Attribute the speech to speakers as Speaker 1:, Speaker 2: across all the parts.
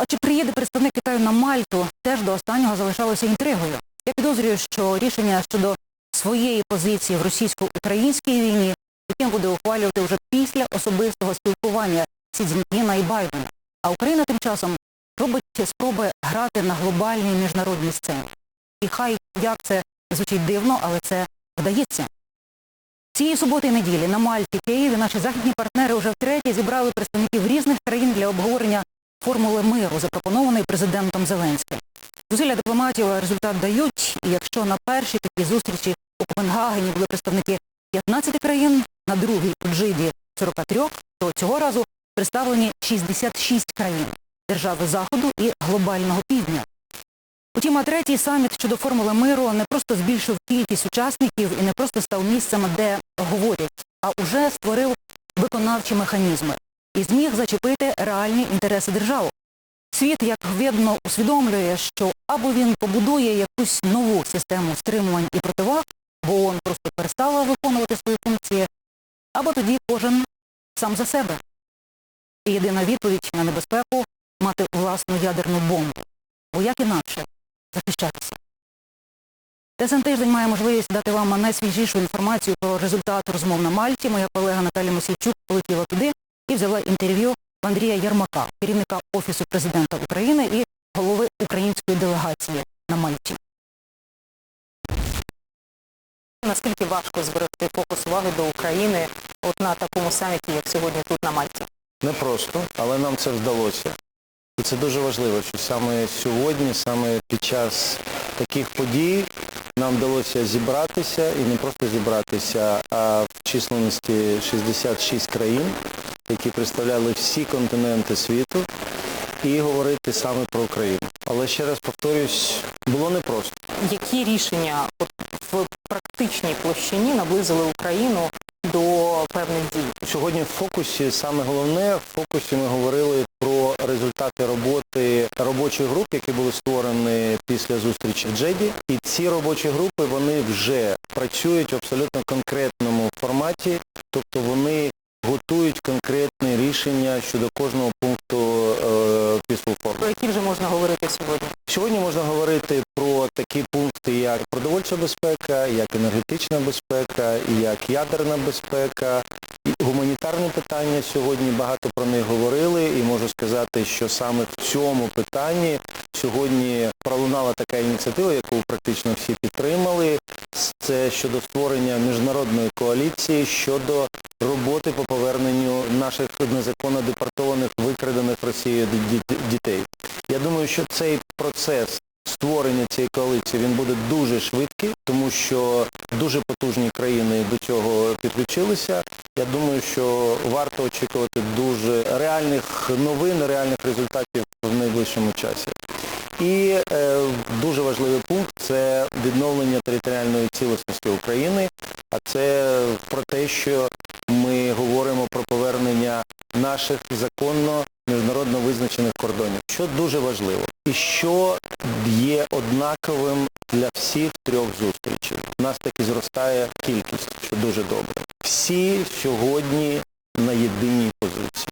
Speaker 1: а чи приїде представник Китаю на Мальту, теж до останнього залишалося інтригою. Я підозрюю, що рішення щодо своєї позиції в російсько-українській війні Пекін буде ухвалювати вже після особистого спілкування Сі Цзіньпіна і Байдена. А Україна тим часом робить спроби грати на глобальній міжнародній сцені. І хай як це звучить дивно, але це вдається. Цієї суботи і неділі на Мальті, Києві наші західні партнери вже втретє зібрали представників різних країн для обговорення формули миру, запропонованої президентом Зеленським. Зусилля дипломатів результат дають, і якщо на першій такій зустрічі у Копенгагені були представники 15 країн, на другій у Джиді 43, то цього разу представлені 66 країн держави Заходу і глобального півдня. Утім, а третій саміт щодо формули миру не просто збільшив кількість учасників і не просто став місцем, де говорять, а уже створив виконавчі механізми і зміг зачепити реальні інтереси держав. Світ, як видно, усвідомлює, що або він побудує якусь нову систему стримувань і противаг, бо ООН просто перестала виконувати свої функції, або тоді кожен сам за себе. І єдина відповідь на небезпеку мати власну ядерну бомбу. Бо як інакше захищатися? ТСН тиждень має можливість дати вам найсвіжішу інформацію про результат розмов на Мальті. Моя колега Наталя Мосійчук полетіла туди і взяла інтерв'ю в Андрія Ярмака, керівника Офісу президента України і голови української делегації на Мальті.
Speaker 2: Наскільки важко зберегти фокус уваги до України от на такому саміті, як сьогодні тут на Мальті?
Speaker 3: Непросто, але нам це вдалося. І це дуже важливо, що саме сьогодні, саме під час таких подій нам вдалося зібратися і не просто зібратися, а в численності 66 країн, які представляли всі континенти світу, і говорити саме про Україну. Але ще раз повторюсь, було непросто.
Speaker 2: Які рішення в практичній площині наблизили Україну до певних дій?
Speaker 3: Сьогодні в фокусі саме головне, в фокусі ми говорили про результати роботи робочих груп, які були створені після зустрічі в Джеді. І ці робочі групи вони вже працюють в абсолютно конкретному форматі, тобто вони готують конкретні рішення щодо кожного пункту е, Peaceful
Speaker 2: Про які вже можна говорити сьогодні?
Speaker 3: Сьогодні можна говорити про такі пункти, як продовольча безпека, як енергетична безпека, як ядерна безпека, гуманітарні питання. Сьогодні багато про них говорили, і можу сказати, що саме в цьому питанні сьогодні пролунала така ініціатива, яку практично всі підтримали. Це щодо створення міжнародної коаліції щодо роботи по поверненню наших незаконно депортованих, викрадених Росією ді- ді- дітей. Я думаю, що цей процес створення цієї коаліції він буде дуже швидкий, тому що дуже потужні країни до цього підключилися. Я думаю, що варто очікувати дуже реальних новин, реальних результатів в найближчому часі. І е, дуже важливий пункт це відновлення територіальної цілісності України, а це про те, що ми говоримо про повернення наших законно міжнародно визначених кордонів, що дуже важливо. І що є однаковим для всіх трьох зустрічей. У нас таки зростає кількість, що дуже добре. Всі сьогодні на єдиній позиції.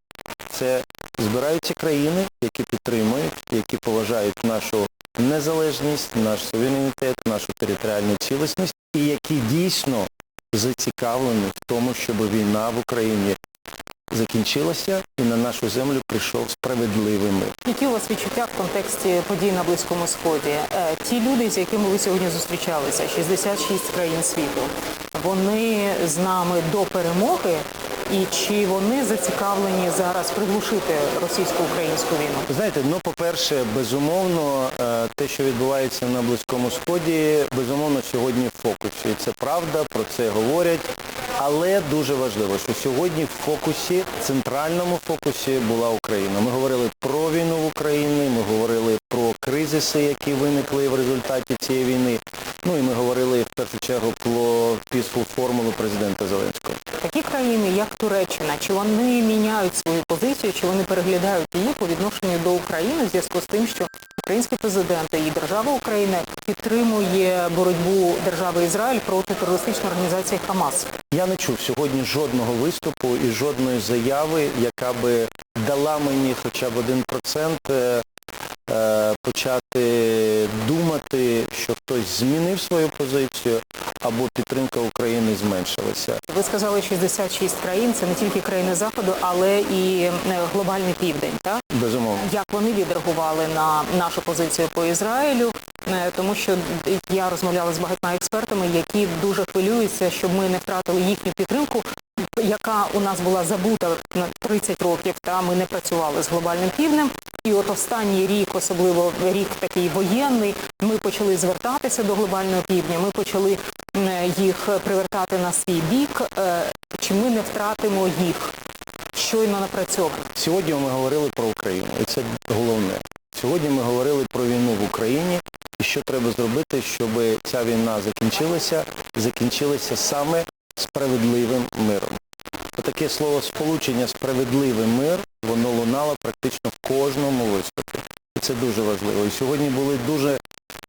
Speaker 3: Це збираються країни, які підтримують, які поважають нашу незалежність, наш суверенітет, нашу територіальну цілісність і які дійсно зацікавлені в тому, щоб війна в Україні закінчилася і на нашу землю прийшов справедливий мир.
Speaker 2: Які у вас відчуття в контексті подій на Близькому Сході? Е, Ті люди, з якими ви сьогодні зустрічалися, 66 країн світу, вони з нами до перемоги, і чи вони зацікавлені зараз приглушити російсько-українську війну?
Speaker 3: Знаєте, ну по-перше, безумовно, е, те, що відбувається на Близькому Сході, безумовно, сьогодні в фокусі. І Це правда, про це говорять. Але дуже важливо, що сьогодні в фокусі, центральному фокусі була Україна. Ми говорили про війну в Україні, ми говорили про кризиси, які виникли в результаті цієї війни. Ну і ми говорили в першу чергу про peaceful формулу президента Зеленського.
Speaker 2: Такі країни, як Туреччина, чи вони міняють свою позицію, чи вони переглядають її по відношенню до України в зв'язку з тим, що український президент і держава України підтримує боротьбу держави Ізраїль проти терористичної організації Хамас.
Speaker 3: Я не чув сьогодні жодного виступу і жодної заяви, яка би дала мені хоча б один процент е, е, почати думати, що хтось змінив свою позицію або підтримка України зменшилася.
Speaker 2: Ви сказали 66 країн, це не тільки країни Заходу, але і е, глобальний південь. Так
Speaker 3: Безумовно.
Speaker 2: як вони відреагували на нашу позицію по Ізраїлю? Е, Тому що я розмовляла з багатьма експертами, які дуже хвилюються, щоб ми не втратили їхню підтримку, яка у нас була забута на 30 років. Та ми не працювали з глобальним півднем. І от останній рік, особливо рік такий воєнний, ми почали звертатися до глобального півдня. Ми почали е, їх привертати на свій бік. Е, Чи ми не втратимо їх? Щойно напрацьовано.
Speaker 3: Сьогодні ми говорили про Україну, і це головне. Сьогодні ми говорили про війну в Україні і що треба зробити, щоб ця війна закінчилася, закінчилася саме справедливим миром. Отаке слово сполучення справедливий мир, воно лунало практично в кожному виступі. І це дуже важливо. І сьогодні були дуже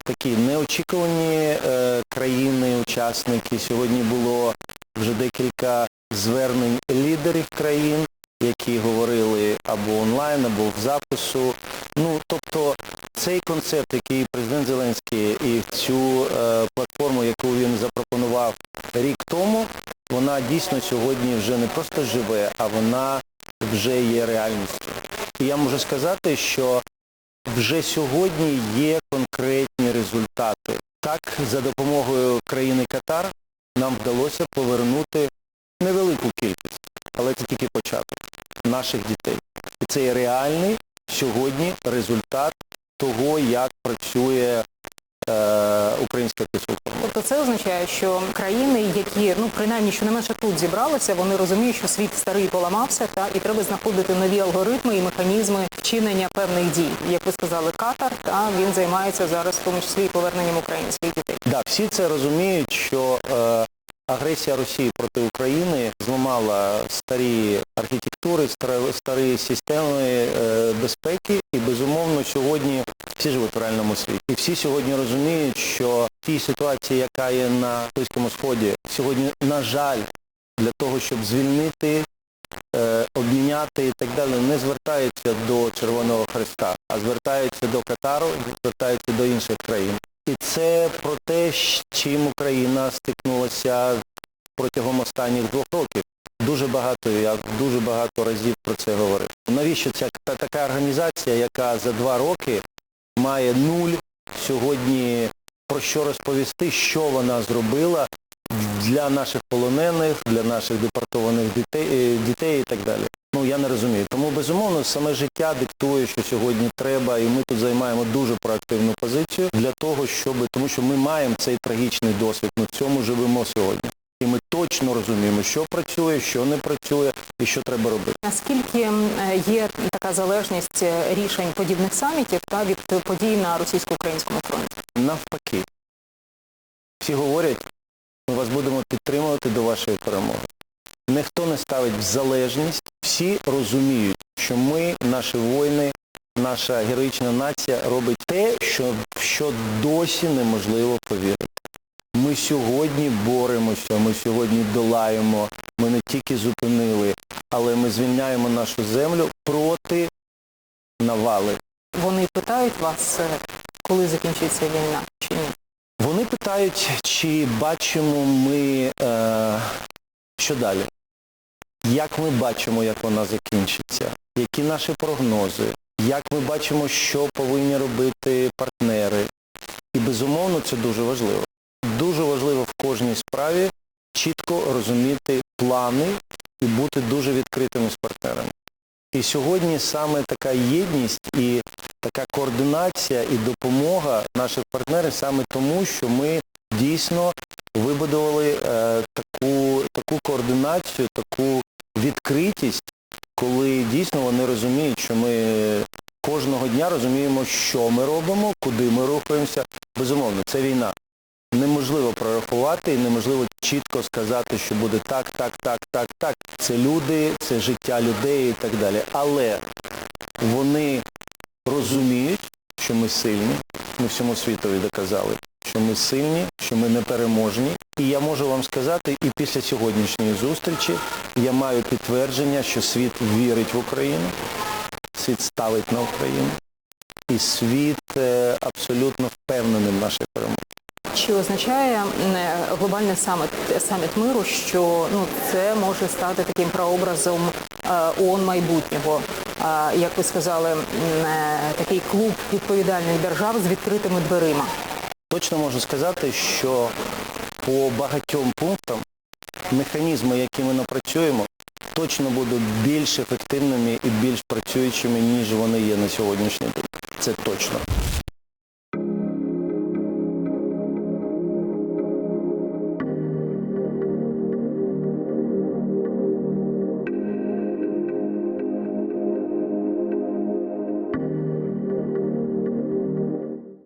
Speaker 3: такі неочікувані е, країни, учасники. Сьогодні було вже декілька звернень лідерів країн, які говорили або онлайн, або в запису. Ну, тобто цей концепт, який президент Зеленський і цю е, платформу, яку він запропонував рік тому, вона дійсно сьогодні вже не просто живе, а вона вже є реальністю. І я можу сказати, що вже сьогодні є конкретні результати. Так, за допомогою країни Катар нам вдалося повернути невелику кількість, але це тільки початок наших дітей. І це є реальний сьогодні результат того, як працює е, українська післуховна.
Speaker 2: Тобто це означає, що країни, які ну принаймні щонайменше тут зібралися, вони розуміють, що світ старий поламався, та і треба знаходити нові алгоритми і механізми вчинення певних дій. Як ви сказали, Катар, та він займається зараз в тому числі і поверненням українських дітей.
Speaker 3: Да, всі це розуміють, що е, агресія Росії проти України зламала старі архітектури, старі, системи е, безпеки, і безумовно сьогодні всі живуть в реальному світі. І всі сьогодні розуміють, що тій ситуації, яка є на Близькому Сході, сьогодні, на жаль, для того, щоб звільнити, е, обміняти і так далі, не звертаються до Червоного Хреста, а звертаються до Катару, звертаються до інших країн. І це про те, з чим Україна стикнулася протягом останніх двох років. Дуже багато, я дуже багато разів про це говорив. Навіщо ця та- така організація, яка за два роки має нуль сьогодні про що розповісти, що вона зробила для наших полонених, для наших депортованих дітей, е, дітей і так далі. Ну я не розумію. Тому безумовно саме життя диктує, що сьогодні треба, і ми тут займаємо дуже проактивну позицію для того, щоб тому що ми маємо цей трагічний досвід. Ми в цьому живемо сьогодні. І ми точно розуміємо, що працює, що не працює і що треба робити.
Speaker 2: Наскільки є така залежність е, рішень подібних самітів та від подій на російсько-українському фронті?
Speaker 3: Навпаки. Всі говорять, ми вас будемо підтримувати до вашої перемоги. Ніхто не ставить в залежність, всі розуміють, що ми, наші воїни, наша героїчна нація робить те, що, що досі неможливо повірити. Ми сьогодні боремося, ми сьогодні долаємо, ми не тільки зупинили, але ми звільняємо нашу землю проти навали.
Speaker 2: Вони питають вас, е, коли закінчиться війна чи ні?
Speaker 3: Вони питають, чи бачимо ми, е, що далі? Як ми бачимо, як вона закінчиться? Які наші прогнози? Як ми бачимо, що повинні робити партнери? І безумовно це дуже важливо. Дуже важливо в кожній справі чітко розуміти плани і бути дуже відкритими з партнерами. І сьогодні саме така єдність і така координація і допомога наших партнерів саме тому, що ми дійсно вибудували е, таку, таку координацію, таку відкритість, коли дійсно вони розуміють, що ми кожного дня розуміємо, що ми робимо, куди ми рухаємося. Безумовно, це війна. Неможливо прорахувати і неможливо чітко сказати, що буде так, так, так, так, так. Це люди, це життя людей і так далі. Але вони розуміють, що ми сильні, ми всьому світові доказали, що ми сильні, що ми непереможні. І я можу вам сказати, і після сьогоднішньої зустрічі я маю підтвердження, що світ вірить в Україну, світ ставить на Україну. і світ е, абсолютно впевнений в нашій перемозі.
Speaker 2: Чи означає е, глобальний саміт, саміт миру, що ну це може стати таким прообразом е, ООН майбутнього? Як ви сказали, такий клуб відповідальних держав з відкритими дверима.
Speaker 3: Точно можу сказати, що по багатьом пунктам механізми, які ми напрацюємо, точно будуть більш ефективними і більш працюючими, ніж вони є на сьогоднішній день. Це точно.